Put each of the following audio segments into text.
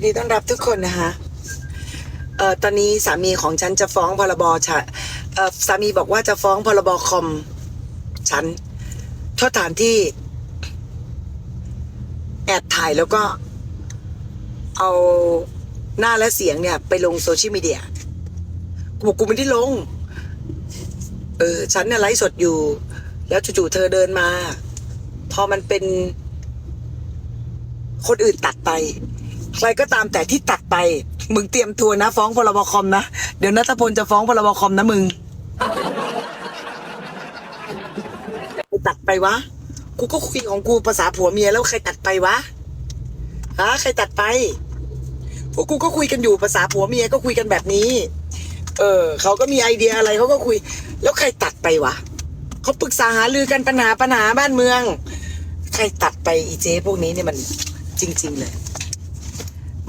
นดีต้อนรับทุกคนนะคะเอ่อตอนนี้สามีของฉันจะฟ้องพรบชะเอ่อสามีบอกว่าจะฟ้องพรบคอมฉันโทษฐานที่ แอบถ่ายแล้วก็ เอาหน้าและเสียงเนี่ย ไปลงโซเชียลมีเดียกูบอกกูไม่ได้ลง เออ ฉันเนี่ยไลฟ์สดอยู่ แล้วจู่ๆเธอเดินมา พอมันเป็น คนอื่นตัดไป ใครก็ตามแต่ที่ตัดไป มึงเตรียมตัวนะ ฟ้องพรบคอมนะ เดี๋ยวนัทพลจะฟ้องพรบคอมนะมึงใครตัดไปวะ กูก็คุยของกูภาษาผัวเมียแล้วใครตัดไปวะฮะใครตัดไป พวกกูก็คุยกันอยู่ภาษาผัวเมียก็คุยกันแบบนี้ เออเขาก็มีไอเดียอะไรเขาก็คุย แล้วใครตัดไปวะเขาปรึกษาหารือกันปัญหาปัญหาบ้านเมือง ใครตัดไปอีเจ๊พวกนี้เนี่ยมันจริง ๆ เลย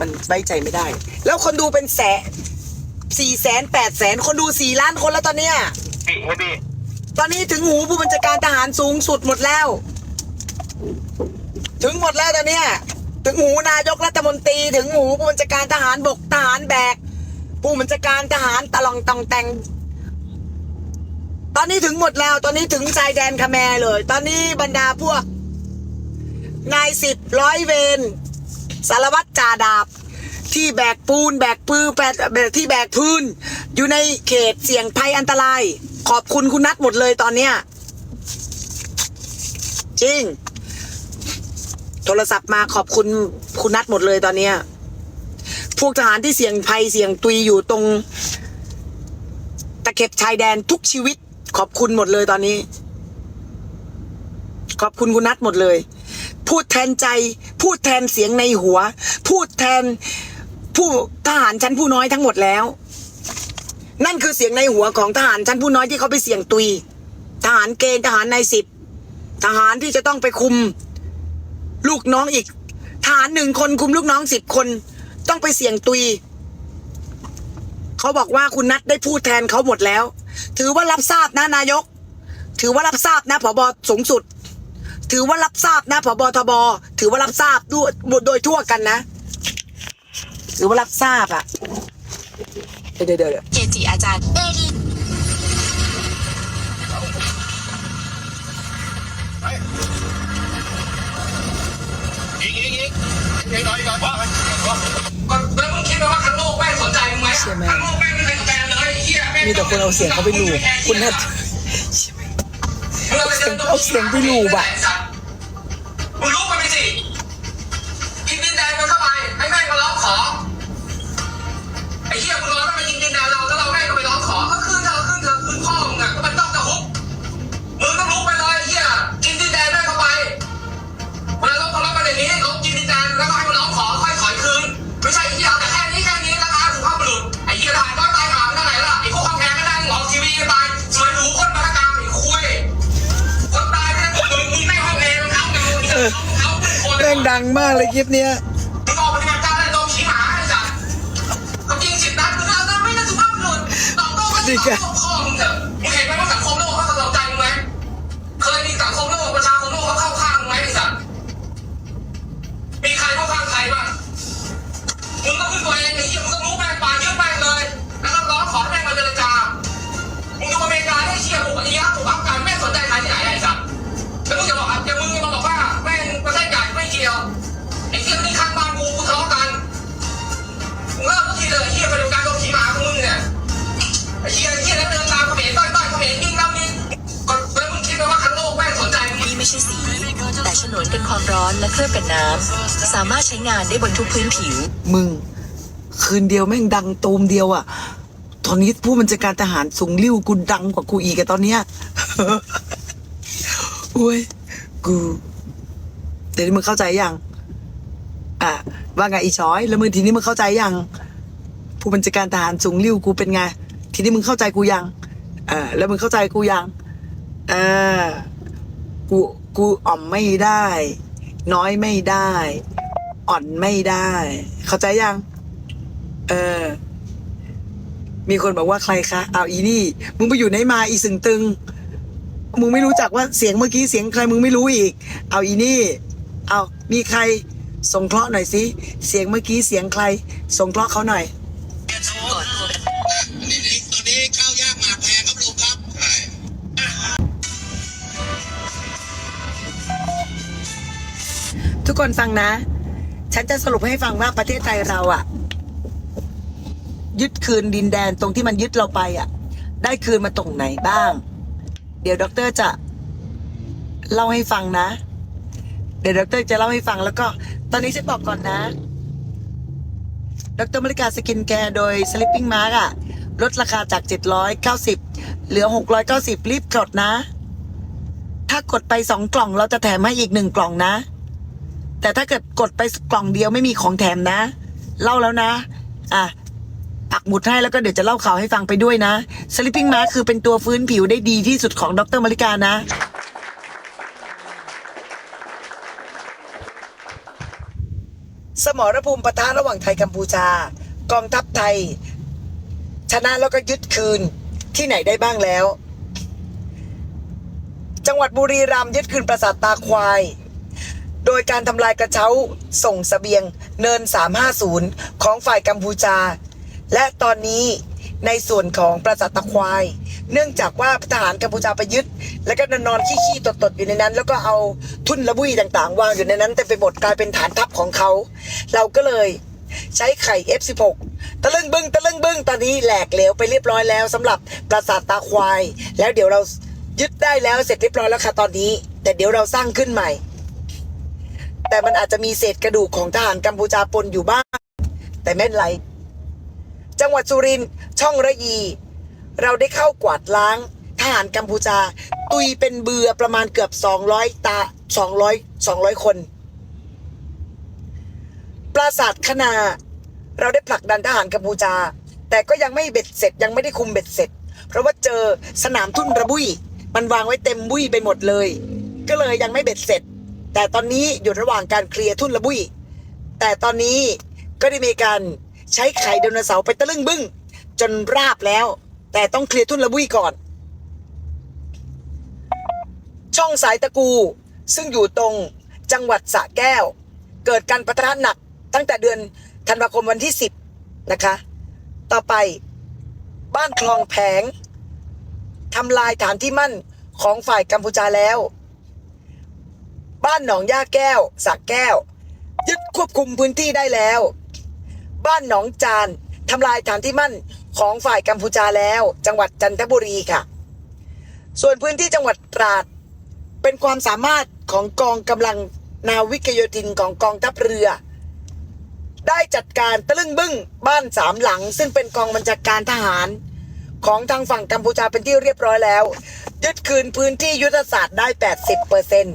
มันไว้ใจไม่ได้ แล้วคนดูเป็นแสนสี่แสนแปดแสนคนดูสี่ล้านคนแล้วตอนเนี้ยพี่ให้พี่ตอนนี้ถึงหูผู้บัญชาการทหารสูงสุดหมดแล้ว ถึงหมดแล้วตอนเนี้ยถึงหูนายกรัฐมนตรีถึงหูผู้บัญชาการทหารบกทหารแบก ผู้บัญชาการทหารตะลองตองแต่งตอนนี้ถึงหมดแล้ว ตอนนี้ถึงชายแดนคาแมร์เลย ตอนนี้บรรดาพวก นายสิบร้อยเวรสารวัตรจ่าดาบ ที่แบกปูนแบกปืนแบกที่แบกพื้น อยู่ในเขตเสี่ยงภัยอันตราย ขอบคุณคุณนัทหมดเลยตอนเนี้ยจริง โทรศัพท์มาขอบคุณคุณนัทหมดเลยตอนเนี้ยพวกทหารที่เสี่ยงภัยเสี่ยงตุยอยู่ตรง ตะเข็บชายแดนทุกชีวิต ขอบคุณหมดเลยตอนนี้ ขอบคุณคุณนัทหมดเลย พูดแทนใจ พูดแทนเสียงในหัว พูดแทน ผู้ทหารชั้นผู้น้อยทั้งหมดแล้ว นั่นคือเสียงในหัวของทหารชั้นผู้น้อยที่เขาไปเสี่ยงตุย ทหารเกณฑ์ทหารในสิบทหารที่จะต้องไปคุม ลูกน้องอีกทหารหนึ่งคนคุมลูกน้องสิบคน ต้องไปเสี่ยงตุย เขาบอกว่าคุณนัทได้พูดแทนเขาหมดแล้ว ถือว่ารับทราบนะนายก ถือว่ารับทราบนะผบสูงสุด ถือว่ารับทราบนะผบทบ ถือว่ารับทราบด้วยโดยทั่วกันนะ ถือว่ารับทราบอะเดี๋ยวเดี๋ยวเดี๋ยวเกจิอาจารย์เอดียิงยิงยิงยิงหน่อยหน่อยว่าแล้วมึงคิดไหมว่าทั้งโลกแม่งสนใจมึงไหมทั้งโลกแม่งไม่เคยสนใจเลยไอ้เหี้ยแม่งมีแต่คนเอาเสียงเขาไปลูบคุณนัทมึงเอาเสียงเอาเสียงไปลูบอะมึงรู้ ดังมากเลยคลิปเนี้ยมึงออกปฏิบัติการอะไรโดนขี่ วนกันความร้อนและเคลือบกันน้ำสามารถใช้งานได้บนทุกพื้นผิว มึง คืนเดียวแม่งดังตูมเดียวอะ่ะ ตอนนี้ผู้บัญชาการทหารสูงริ้วกูดังกว่ากูอีกอะตอนเนี้ยอุ้ยกูเดี๋ยวนี้มึงเข้าใจยังอะว่าไงอีช้อย แล้วมึงทีนี้มึงเข้าใจยังผู้บัญชาการทหารสูงริ้วกูเป็นไง ทีนี้มึงเข้าใจกูยังอ่าแล้วมึงเข้าใจกูยังอ่า กูกูอ่อมไม่ได้ น้อยไม่ได้ อ่อนไม่ได้ เข้าใจยัง เออ มีคนบอกว่าใครคะเอาอีนี่ มึงไปอยู่ไหนมาอีสึงตึง มึงไม่รู้จักว่าเสียงเมื่อกี้เสียงใครมึงไม่รู้อีก เอาอีนี่ เอามีใครส่งเคราะห์หน่อยสิเสียงเมื่อกี้เสียงใครส่งเคราะห์เขาหน่อย คนฟังนะ ฉันจะสรุปให้ฟังว่าประเทศไทยเราอะยึดคืนดินแดนตรงที่มันยึดเราไปอะได้คืนมาตรงไหนบ้าง เดี๋ยวด็อกเตอร์จะเล่าให้ฟังนะ เดี๋ยวด็อกเตอร์จะเล่าให้ฟังแล้วก็ ตอนนี้ฉันบอกก่อนนะดรมริกาสกินแคร์โดย Sleeping Mask อะลดราคาจาก 790 เหลือ 690 รีบกดนะ ถ้ากดไปสองกล่องเราจะแถมให้อีกหนึ่งกล่องนะ แต่ถ้าเกิดกดไปกล่องเดียวไม่มีของแถมนะ เล่าแล้วนะ อะปักหมุดให้แล้วก็เดี๋ยวจะเล่าข่าวให้ฟังไปด้วยนะ Sleeping Mask คือเป็นตัวฟื้นผิวได้ดีที่สุดของดรมาริกานะ สมรภูมิปะทะระหว่างไทยกัมพูชา กองทัพไทย ชนะแล้วก็ยึดคืนที่ไหนได้บ้างแล้ว จังหวัดบุรีรัมย์ยึดคืนปราสาทตาควาย โดยการทำลายกระเช้าส่งสเสบียงเนิน 350 ของฝ่ายกัมพูชา และตอนนี้ในส่วนของปราสาทตะควาย เนื่องจากว่าทหารกัมพูชาไปยึด แล้วก็นอนขี้ๆตดๆอยู่ในนั้น แล้วก็เอาทุ่นระบุยต่างๆ วางอยู่ในนั้นเต็มไปหมดกลายเป็นฐานทัพของเขา เราก็เลยใช้ไข่ F16 ตะลึงบึ้งตะลึงบึ้งตอนนี้แหลกเหลวไปเรียบร้อยแล้วสำหรับปราสาทตาควาย แล้วเดี๋ยวเรายึดได้แล้วเสร็จเรียบร้อยแล้วค่ะตอนนี้ แต่เดี๋ยวเราสร้างขึ้นใหม่ แต่มันอาจจะมีเศษกระดูกของทหารกัมพูชาปนอยู่บ้าง แต่ไม่ไร จังหวัดสุรินทร์ช่องระยี เราได้เข้ากวาดล้างทหารกัมพูชา ตุยเป็นเบือประมาณเกือบ 200 ตา 200 200 คน ปราสาทคณาเราได้ผลักดันทหารกัมพูชา แต่ก็ยังไม่เบ็ดเสร็จยังไม่ได้คุมเบ็ดเสร็จ เพราะว่าเจอสนามทุ่นระบุย มันวางไว้เต็มบุยไปหมดเลย ก็เลยยังไม่เบ็ดเสร็จ แต่ตอนนี้อยู่ระหว่างการเคลียร์ทุ่นระบุยแต่ตอนนี้ก็ได้มีการใช้ไข่ไดโนเสาร์ไปตะลึงบึ้ง จนราบแล้ว แต่ต้องเคลียร์ทุ่นระบุยก่อน ช่องสายตะกู ซึ่งอยู่ตรงจังหวัดสระแก้ว เกิดการประทะหนักตั้งแต่เดือนธันวาคมวันที่ 10 นะคะ ต่อไปบ้านคลองแผงทำลายฐานที่มั่นของฝ่ายกัมพูชาแล้ว บ้านหนองย่าแก้วสระแก้ว ยึดควบคุมพื้นที่ได้แล้ว บ้านหนองจานทำลายฐานที่มั่นของฝ่ายกัมพูชาแล้ว จังหวัดจันทบุรีค่ะ ส่วนพื้นที่จังหวัดตราด เป็นความสามารถของกองกำลังนาวิกโยธินของกองทัพเรือ ได้จัดการตะลึงบึ้งบ้านสามหลัง ซึ่งเป็นกองบัญชาการทหาร ของทางฝั่งกัมพูชาเป็นที่เรียบร้อยแล้ว ยึดคืนพื้นที่ยุทธศาสตร์ได้ 80เปอร์เซ็น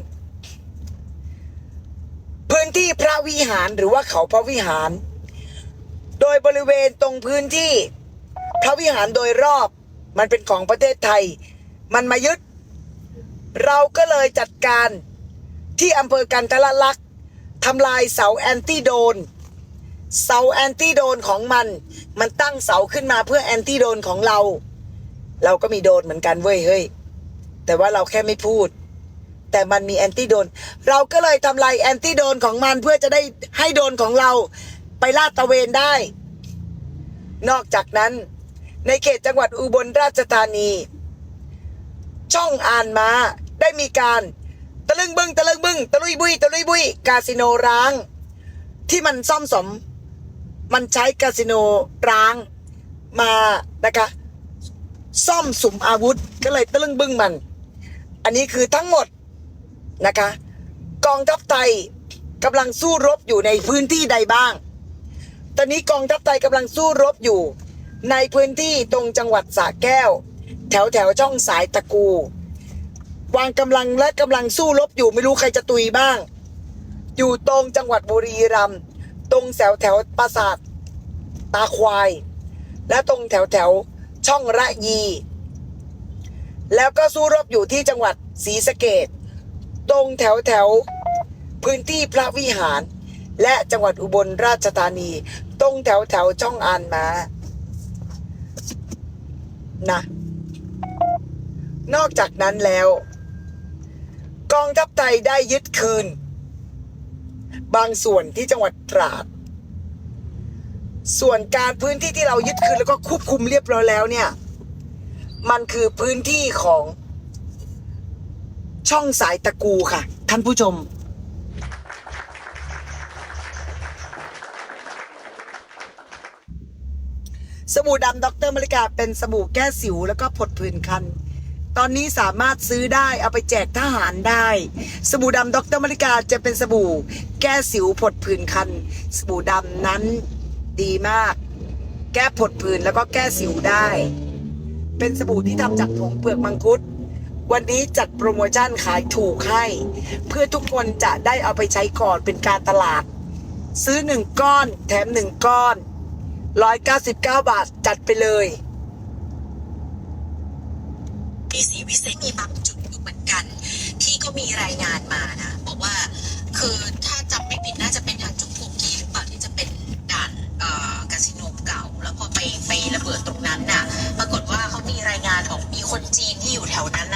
พื้นที่พระวิหารหรือว่าเขาพระวิหาร โดยบริเวณตรงพื้นที่ พระวิหารโดยรอบมันเป็นของประเทศไทย มันมายึด เราก็เลยจัดการที่อำเภอกันทละลักษ์ทำลายเสาแอนตี้โดน เสาแอนตี้โดนของมัน มันตั้งเสาขึ้นมาเพื่อแอนตี้โดนของเรา เราก็มีโดนเหมือนกันเว้ยเฮ้ย แต่ว่าเราแค่ไม่พูด แต่มันมีแอนตี้โดน เราก็เลยทำลายแอนตี้โดนของมันเพื่อจะได้ให้โดนของเราไปลาดตระเวนได้ นอกจากนั้น ในเขตจังหวัดอุบลราชธานี ช่องอ่านมาได้มีการตะลึงบึ้งตะลึงบึ้งตะลุยบุยตะลุยบุยคาสิโนร้าง ที่มันซ่อมสม มันใช้คาสิโนร้างมานะคะซ่อมสุมอาวุธก็เลยตะลึงบึ้งมัน อันนี้คือทั้งหมด นะคะ กองทัพไทยกำลังสู้รบอยู่ในพื้นที่ใดบ้าง ตอนนี้กองทัพไทยกำลังสู้รบอยู่ ในพื้นที่ตรงจังหวัดสระแก้ว แถวแถวช่องสายตะกู วางกำลังและกำลังสู้รบอยู่ไม่รู้ใครจะตุยบ้าง อยู่ตรงจังหวัดบุรีรัมย์ตรงแถวแถวปราสาทตาควาย และตรงแถวแถวช่องระยี แล้วก็สู้รบอยู่ที่จังหวัดศรีสะเกด ตรงแถวแถวพื้นที่พระวิหาร และจังหวัดอุบลราชธานี ตรงแถวแถวช่องอานมา นะ นอกจากนั้นแล้ว กองทัพไทยได้ยึดคืน บางส่วนที่จังหวัดตราด ส่วนการพื้นที่ที่เรายึดคืนแล้วก็ควบคุมเรียบร้อยแล้วเนี่ย มันคือพื้นที่ของ ช่องสายตะกูค่ะ ท่านผู้ชม สบู่ดำดรมริกาเป็นสบู่แก้สิวแล้วก็ผดผื่นคัน ตอนนี้สามารถซื้อได้เอาไปแจกทหารได้ สบู่ดำดรมริกาจะเป็นสบู่แก้สิวผดผื่นคัน สบู่ดำนั้นดีมาก แก้ผดผื่นแล้วก็แก้สิวได้ เป็นสบู่ที่ทำจากผงเปลือกมังคุด วันนี้จัดโปรโมชั่นขายถูกให้ เพื่อทุกคนจะได้เอาไปใช้ก่อนเป็นการตลาด ซื้อหนึ่งก้อน แถมหนึ่งก้อน 199 บาทจัดไปเลยที่ศรีวิเศษมีบางจุดอยู่เหมือนกัน ที่ก็มีรายงานมานะ บอกว่าคือถ้าจำไม่ผิดน่าจะเป็นทางจุดโพกีหรือเปล่าที่จะเป็นด่านเออกาสิโนเก่า แล้วพอไปไประเบิดตรงนั้นน่ะ ปรากฏว่าเขามีรายงานของมีคนจีนที่อยู่แถวนั้นนะคะ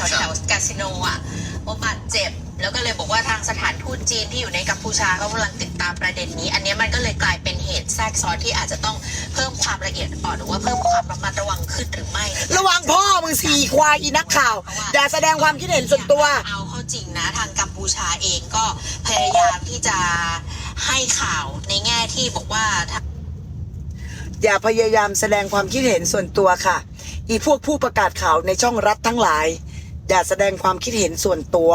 ถวแถวกาสิโนอะว่าบาดเจ็บ แล้วก็เลยบอกว่าทางสถานทูตจีนที่อยู่ในกัมพูชาเขากำลังติดตามประเด็นนี้ อันเนี้ยมันก็เลยกลายเป็นเหตุแทรกซ้อนที่อาจจะต้องเพิ่มความละเอียดอ่อนหรือว่าเพิ่มความระมัดระวังขึ้นหรือไม่ระวังพ่อมึงสี่ควายอีนักข่าวอย่าแสดงความคิดเห็นส่วนตัว เอาเข้าจริงนะทางกัมพูชาเองก็พยายามที่จะให้ข่าวในแง่ที่บอกว่าถ้าอย่าพยายามแสดงความคิดเห็นส่วนตัวค่ะ อีพวกผู้ประกาศข่าวในช่องรัฐทั้งหลาย อย่าแสดงความคิดเห็นส่วนตัว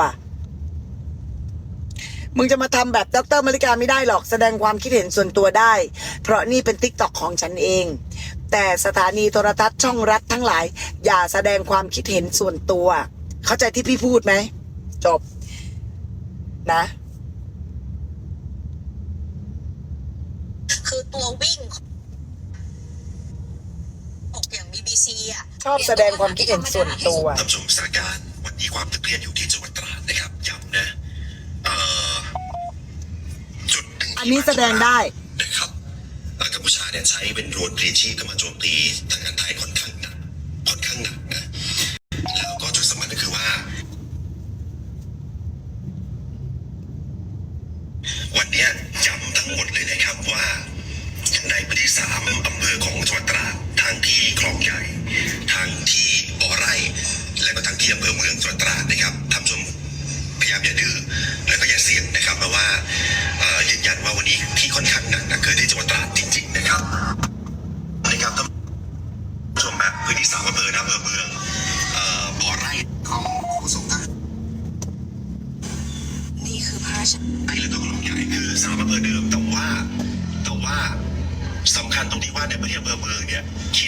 มึงจะมาทำแบบดรมาริกาไม่ได้หรอกแสดงความคิดเห็นส่วนตัวได้ เพราะนี่เป็นติ๊กตอกของฉันเอง แต่สถานีโทรทัศน์ช่องรัฐทั้งหลาย อย่าแสดงความคิดเห็นส่วนตัว เข้าใจที่พี่พูดไหม จบ นะคือตัววิ่งของอย่าง BBC อะ ชอบแสดงความคิดเห็นส่วนตัวท่านผู้ชมสถานการณ์วันนี้ความตึงเครียดอยู่ที่จังหวัดตราดนะครับย้ำนะเอ่อจุดหนึ่งที่อันนี้แสดงได้ นะครับอ่อกัมพูชาเนี่ยใช้เป็นโดรนพลีชีพเข้ามาโจมตีทางการไทยค่อนข้างหนัก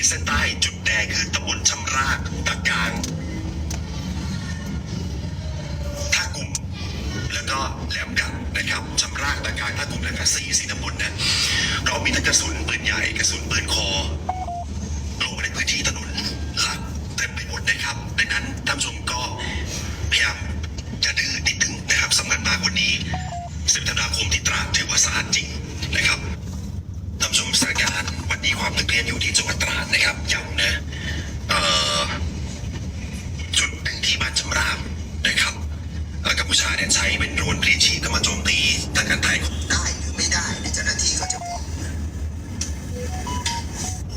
เส้นใต้จุดแดงคือตำบลชำรากตะกางท่ากลุ่ม แล้วก็แหลมกันนะครับชำรากตะกางท่ากลุ่มแล้วก็สี่สี่ตำบลนะเรามีทั้งกระสุนปืนใหญ่กระสุนปืนคอลงมาในพื้นที่ถนนหลักเต็มไปหมดนะครับดังนั้นท่านชมก็พยายามอย่าดื้อนิดนึงนะครับสำคัญมากวันนี้สิบธันวาคมที่ตราดถือว่าสะอาดจริงนะครับท่านผู้ชมสถานการณ์วั นนี้ความตึงเครียดอยู่ที่จังหวัดตราดนะครับย้ำนะเอ่อจุดหนึ่งที่บ้านจำรามนะครับเอ่อกัมพูชาเนี่ยใช้เป็นโดรนพลีชีพเข้ามาโจมตีทางการไทยได้หรือไม่ได้ในยเจ้าหน้าที่เขาจะบอก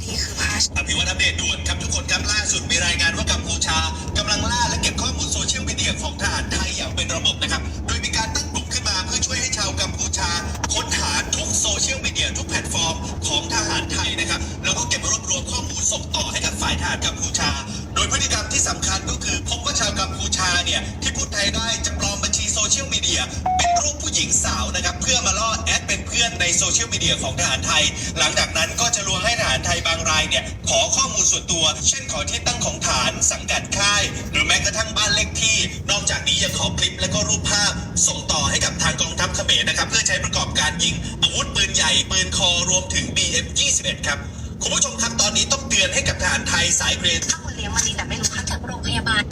นี่คือภาพอภิวัตอัปเดตด่วนครับทุกคนครับล่าสุดมีรายงานว่ากัมพูชากำลังล่าและเก็บข้อมูลโซเชียลมีเดียของทหารไทยอย่างเป็นระบบนะครับ ชียลมีเดียของทหารไทย หลังจากนั้นก็จะลวงให้ทหารไทยบางรายเนี่ยขอข้อมูลส่วนตัว เช่นขอที่ตั้งของฐานสังกัดค่าย หรือแม้กระทั่งบ้านเลขที่ นอกจากนี้ยังขอคลิปและก็รูปภาพ ส่งต่อให้กับทางกองทัพเขมรนะครับเพื่อใช้ประกอบการยิงอาวุธปืนใหญ่ปืนคอรวมถึง BM 21 ครับคุณผู้ชมครับตอนนี้ต้องเตือนให้กับทหารไทยสายเกรดถ้าคนเลี้ยงมันดีแต่ไม่รู้ค่าจากโรงพยาบาล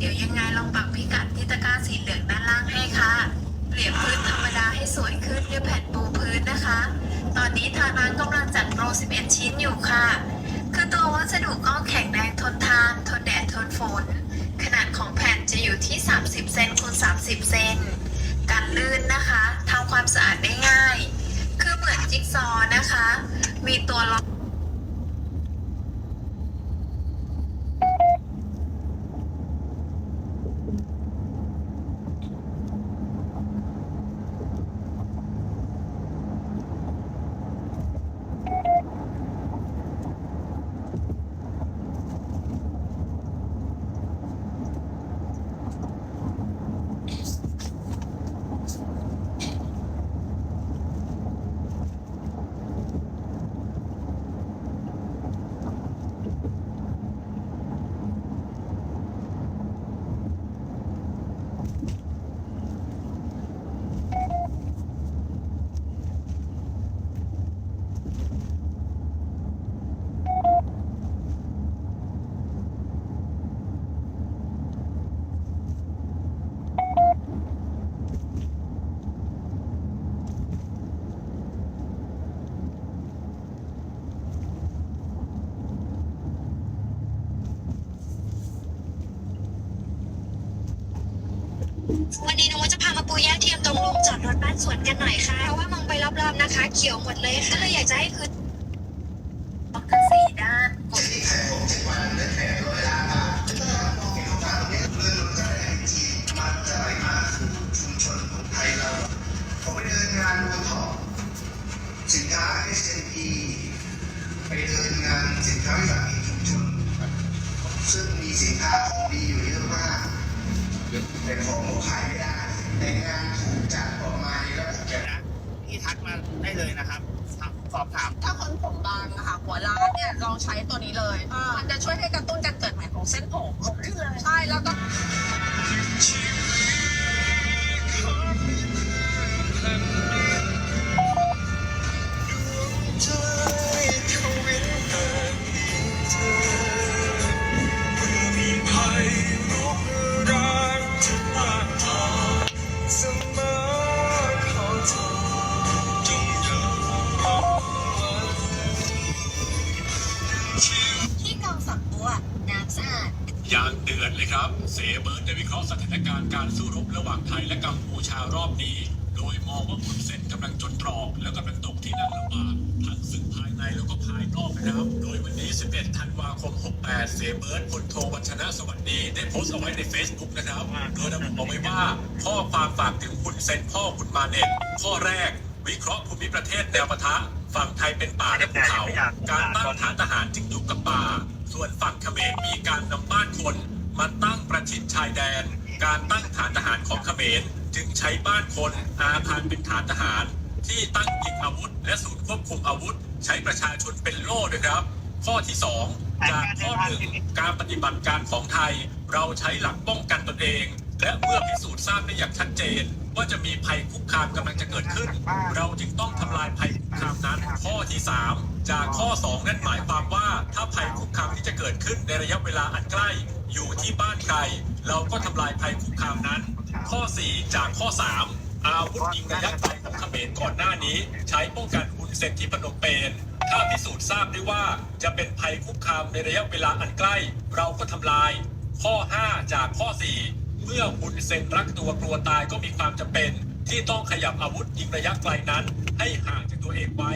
เดี๋ยวยังไงลองปักพิกัดที่ตะกร้าสีเหลืองด้านล่างให้ค่ะเปลี่ยนพื้นธรรมดาให้สวยขึ้นด้วยแผ่นปูพื้นนะคะ ตอนนี้ทางร้านกำลังจัดโปร 11 ชิ้นอยู่ค่ะ คือตัววัสดุก็แข็งแรงทนทาน ทนแดดทนฝน ขนาดของแผ่นจะอยู่ที่ 30 เซนคูณ30 เซนกันลื่นนะคะทำความสะอาดได้ง่าย คือเหมือนจิ๊กซอว์นะคะ มีตัวล็อก มาปูย่าเทียมตรงลงจอดรถบ้านสวนกันหน่อยค่ะ เพราะว่ามองไปรอบๆนะคะ เขียวหมดเลยค่ะก็เลยอยากจะให้พื้นล็อกทั้งสี่ด้านกดผมไปเดินงานโอท็อปสินค้า SNP ไปเดินงานสินค้าวิสาหกิจชุมชนซึ่งมีสินค้าของดีอยู่เยอะมาก แต่ของเขาขายไม่ได้ แต่งานถูกจัดออกมานี่แล้วผมจะที่ทักมาได้เลยนะครับสอบถาม ถ้าคนผมบางอะค่ะ หัวล้านเนี่ยลองใช้ตัวนี้เลย มันจะช่วยให้กระตุ้นการเกิดใหม่ของเส้นผมขึ้นเลย ใช่แล้วก็ ได้โพสต์เอาไว้ใน Facebook นะครับโดยระบุเอาไว้ว่าข้อความฝากถึงคุณเซนพ่อคุณมาเน็ตข้อแรก วิเคราะห์ภูมิประเทศแนวปะทะ ฝั่งไทยเป็นป่าและภูเขา การตั้งฐานทหารจึงอยู่กับป่า ส่วนฝั่งเขมรมีการนำบ้านคนมาตั้งประชิดชายแดน การตั้งฐานทหารของเขมรจึงใช้บ้านคนอาคารเป็นฐานทหาร ที่ตั้งยิงอาวุธ และศูนย์ควบคุมอาวุธ ใช้ประชาชนเป็นโล่ด้วยครับ ข้อที่ 2 จากข้อหนึ่งการปฏิบัติการของไทย เราใช้หลักป้องกันตนเอง และเมื่อพิสูจน์ทราบได้อย่างชัดเจน ว่าจะมีภัยคุกคามกำลังจะเกิดขึ้น เราจึงต้องทำลายภัยคุกคามนั้น ข้อที่ 3 จากข้อ 2 นั่นหมายความว่า ถ้าภัยคุกคามที่จะเกิดขึ้นในระยะเวลาอันใกล้ อยู่ที่บ้านใคร เราก็ทำลายภัยคุกคามนั้น ข้อ 4 จากข้อ 3 อาวุธยิงระยะไกลของเขมรก่อนหน้านี้ ใช้ป้องกันคุณเซนที่พนมเปญถ้าพิสูจน์ทราบได้ว่าจะเป็นภัยคุกคามในระยะเวลาอันใกล้ เราก็ทำลาย ข้อ 5 จากข้อ 4 เมื่อคุณเซนรักตัวกลัวตายก็มีความจำเป็น ที่ต้องขยับอาวุธยิงระยะไกลนั้น ให้ห่างจากตัวเองไว้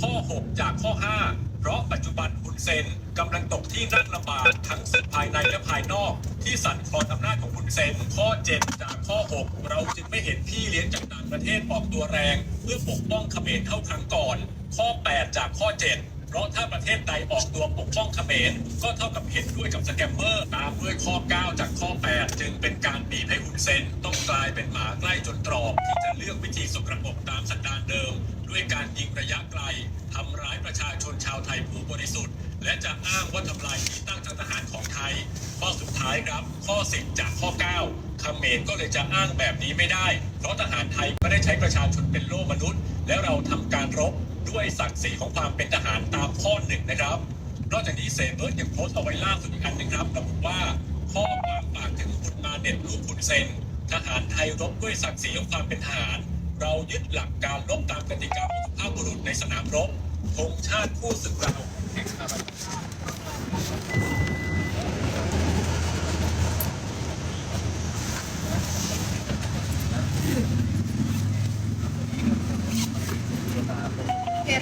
ข้อ 6 จากข้อ 5 เพราะปัจจุบันคุณเซนกำลังตกที่นั่งลำบากทั้งศึกภายในและภายนอก ที่สั่นคลอนอำนาจของคุณเซนข้อ 7 จากข้อ 6 เราจึงไม่เห็นพี่เลี้ยงจากต่างประเทศออกตัวแรง เพื่อปกป้องเขมรเท่าครั้งก่อน ข้อ 8 จากข้อ 7 เพราะถ้าประเทศใดออกตัวปกป้องเขมรก็เท่ากับเห็นด้วยกับสแกมเมอร์ ตามด้วยข้อ 9 จากข้อ 8 จึงเป็นการบีบให้หุนเซนต้องกลายเป็นหมาใกล้จนตรอกที่จะเลือกวิธีสกระปรกตามสันดานเดิม ด้วยการยิงระยะไกลทำร้ายประชาชนชาวไทยผู้บริสุทธิ์ และจะอ้างว่าทำลายที่ตั้งทางทหารของไทย ข้อสุดท้ายครับข้อ 10 จากข้อ 9เขมรก็เลยจะอ้างแบบนี้ไม่ได้ เพราะทหารไทย ใช้ประชาชนเป็นโล่มนุษย์ และเราทำการรบด้วยศักดิ์ศรีของความเป็นทหารตามข้อหนึ่งนะครับ นอกจากนี้เซเบิร์ตยังโพสต์เอาไว้ล่าสุดอีกอันหนึ่งครับระบุว่าข้อความฝากถึงคุณมาเด็ดลูกคุณเซนทหารไทยรบด้วยศักดิ์ศรีของความเป็นทหาร เรายึดหลักการรบตามกติกาของสุภาพบุรุษในสนามรบธงชาติคู่ศึกเราแห่งชาติ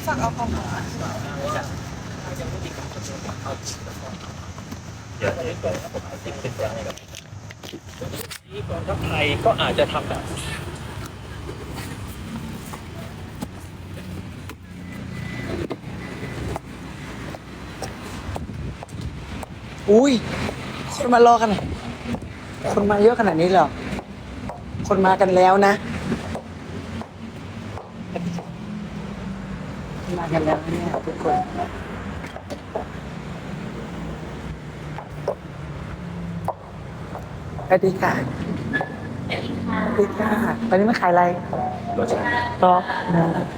ฝากเอาของมากองทัพไทยก็อาจจะทำแบบอุ้ย คนมารอกัน คนมาเยอะขนาดนี้เหรอ คนมากันแล้วนะคนมา กันแล้วเนี่ยทุกคนสวัสดีค่ะสวัสดีค่ะวันนี้มาขายอะไรรถรอนะ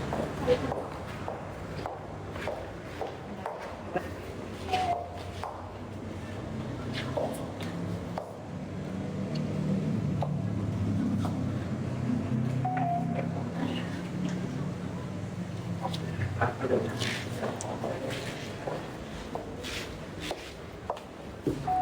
you.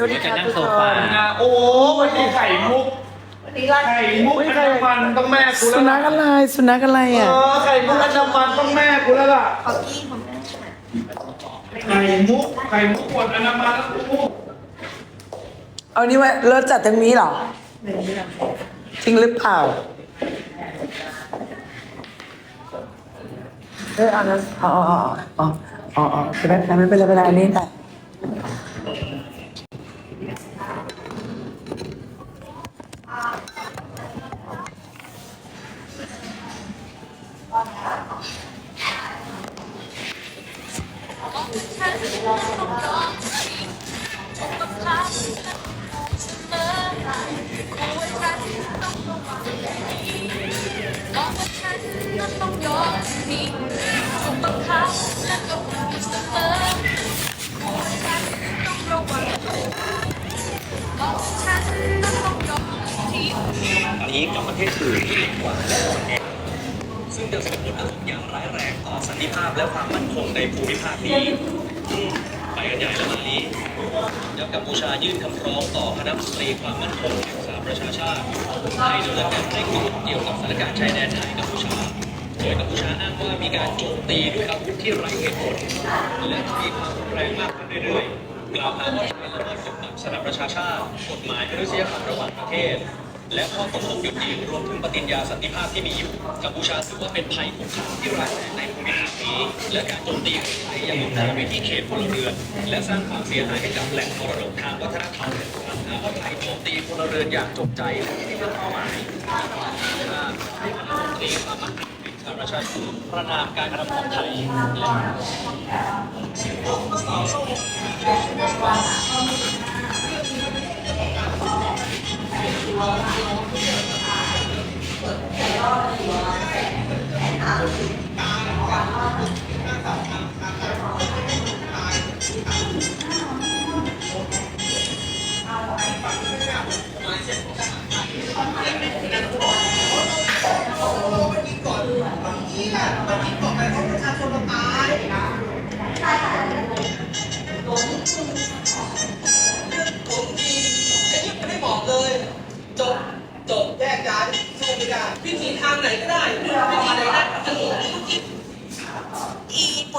สวัสดีค่ะทุกคนโอ้วันนี้ไข่มุกวันนี้ไล่ไข่มุกอันดามันต้องแม่กูสุแล้วนัขอะไรสุนัขอะไรเออะ อไข่มุกอันดามันต้องแม่กูแล้วล่ะขอกี้ของแม่ไข่มุกไข่มุกขวดอันดามันแล้วกูเอานี่ไว้รถจัดตรงนี้เหรอจริงหรือเปล่าเออเอานั้นอ๋ออ๋ออ๋ออ๋ออ๋อไม่เป็นไรไม่เป็นไรไม่เป็นไรอันนี้แต่ ซึ่งจะส่งผลกระทบอย่างร้ายแรงต่อสันติภาพและความมั่นคงในภูมิภาคนี้ไปกันใหญ่แล้ววันนี้ยักกัมพูชายื่นคำร้องต่อคณะมนตรีความมั่นคงแห่งสหประชาชาติให้ดำเนินการเร่งด่วนเกี่ยวกับสถานการณ์ชายแดนไทยกัมพูชาโดยกัมพูชาอ้างว่ามีการโจมตีด้วยอาวุธที่ไร้เหตุผลและมีความรุนแรงมากขึ้นเรื่อยๆกล่าวหาว่าไทยละเมิดกฎหมายสหประชาชาติกฎหมายมนุษยธรรมระหว่างประเทศ และข้อตกลงหยุดยิงรวมถึงปฏิญญาสันติภาพที่มีอยู่กัมพูชาถือว่าเป็นภัยคุกคามที่ร้ายแรงในภูมิภาคนี้ และการโจมตีของไทยยังรุนแรงไปที่เขตพลเรือนและสร้างความเสียหายให้กับแหล่งมรดกทางวัฒนธรรมกล่าวหาว่าไทยโจมตีพลเรือนอย่างจงใจและไม่ได้เป้าหมายให้คณะมนตรีความมั่นคงประชาชาติประนามการกระทำของไทยและ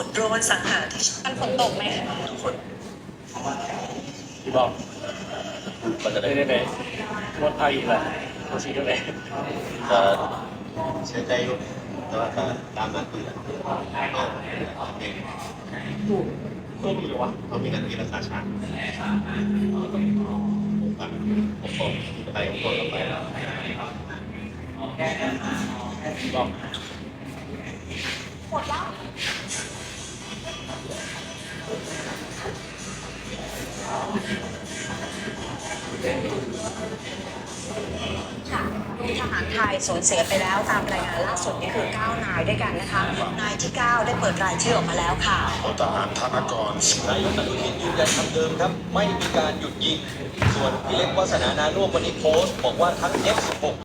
นโดนสังหารที่มันฝนตกไหมคะทุกคนพี่บอกมันจะได้ได้ไหมว่าไทยแหละตัวสีก็ได้จะเชื่อใจอยู่แต่ว่าก็ตามมาคือก็มีหรอวะเขามีกันที่รักษาชาติผมฟังผมบอกไปผมบอกไปบอก ค่ะมีทหารไทยสูญเสียไปแล้วตามรายงานล่าสุดนี่คือ 9 นายด้วยกันนะคะ นายที่ 9 ได้เปิดรายชื่อออกมาแล้วค่ะทหารธนกรนายกอนุทินยืนยันคำเดิมครับ ไม่มีการหยุดยิง ส่วนพี่เล็กวาสนานานุ่วมวันนี้โพสต์ บอกว่าทั้ง F16